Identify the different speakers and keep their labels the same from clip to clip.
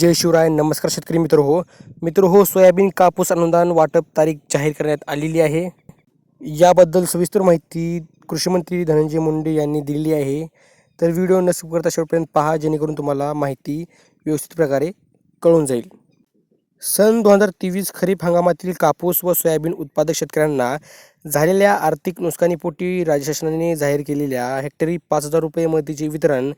Speaker 1: जय शिवराय नमस्कार शेतकरी मित्र हो. मित्र हो सोयाबीन कापूस अनुदान वाटप तारीख जाहीर करण्यात आलेली आहे. याबद्दल सविस्तर माहिती कृषीमंत्री धनंजय मुंडे यांनी दिलेली आहे. तर व्हिडिओ न करता शेवटपर्यंत पहा जेणेकरून तुम्हाला माहिती व्यवस्थित प्रकारे कळून जाईल. सन दोन हजार तेवीस खरीप हंगामातील कापूस व सोयाबीन उत्पादक शेतकऱ्यांना झालेल्या आर्थिक नुकसानीपोटी राज्य शासनाने जाहीर केलेल्या हेक्टरी पाच हजार रुपये मदतीचे वितरण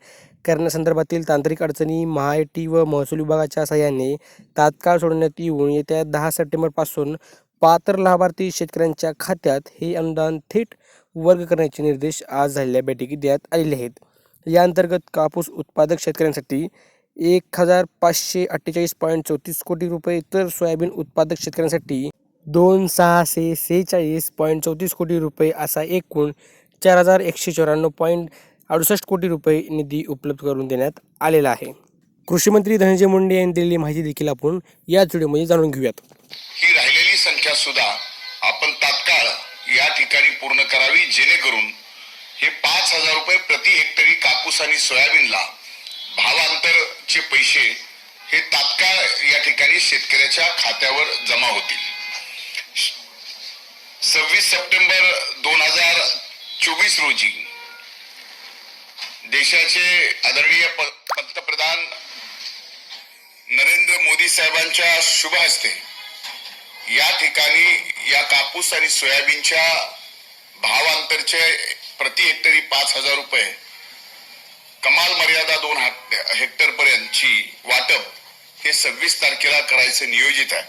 Speaker 1: करण्यासंदर्भातील तांत्रिक अडचणी महाआयटी व महसूल विभागाच्या सहाय्याने तात्काळ सोडवण्यात येऊन येत्या दहा सप्टेंबरपासून पात्र लाभार्थी शेतकऱ्यांच्या खात्यात हे अनुदान थेट वर्ग करण्याचे निर्देश आज झालेल्या बैठकीत देण्यात आलेले आहेत. या अंतर्गत कापूस उत्पादक शेतकऱ्यांसाठी एक हजार पाचशे अठ्ठेचाळीस पॉईंट चौतीस कोटी रुपये. तर सोयाबीन उत्पादक शेतकऱ्यांसाठी दोन सहाशे सेहेचाळीस पॉईंट चौतीस कोटी रुपये असा एकूण चार हजार एकशे चौऱ्याण्णव पॉईंट अडुसष्ट कोटी रुपये निधी उपलब्ध करून देण्यात आलेला आहे. कृषी मंत्री धनंजय मुंडे यांनी दिलेली माहिती देखील आपण याच व्हिडिओमध्ये जाणून घेऊयात.
Speaker 2: ही राहिलेली संख्या सुद्धा आपण तात्काळ या ठिकाणी पूर्ण करावी जेणेकरून हे पाच हजार रुपये प्रति हेक्टरी कापूस आणि सोयाबीनला भावांतरचे पैसे हे तात्काळ या ठिकाणी शेतकऱ्याच्या खात्यावर जमा होतील. सव्वीस सप्टेंबर दोन हजार चोवीस रोजी देशाचे आदरणीय प- पंतप्रधान नरेंद्र मोदी साहेबांच्या शुभ हस्ते या ठिकाणी या कापूस आणि सोयाबीनच्या भावांतरचे प्रति हेक्टरी पाच हजार रुपये मर्यादा दोन हेक्टर पर्यंतची वाटप हे सव्वीस तारखेला करायचं नियोजित आहे.